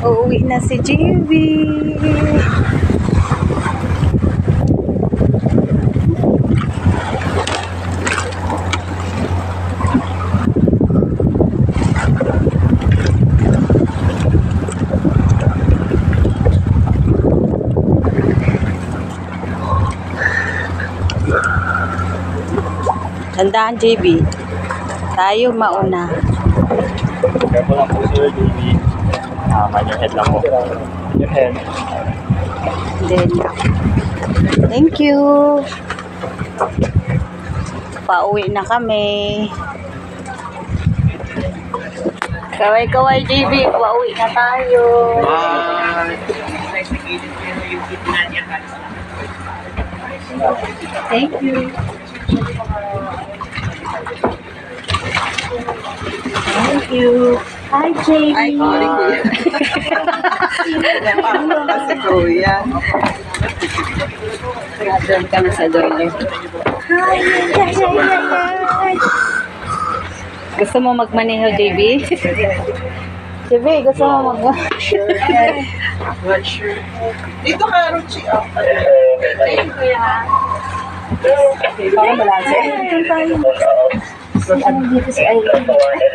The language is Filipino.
Uuwi na si JB. Tandaan, JB. Tayo mauna. Careful lang po sir, baby. Mind your head lang po. Your head. Then, thank you. Pauwi na kami. Kaway-kaway, JB. Pauwi na tayo. Thank you. Thank you. Hi, JB. Ay, sorry kuya. Kasi kuya. Doon ka na sa dulo. Hi! Hi! Hi! Hi! Gusto mo magmaneho, JB? JB, gusto mo mag... Not sure. Dito ka, Ruchi. Oh. Para malasa. Dito si Irene.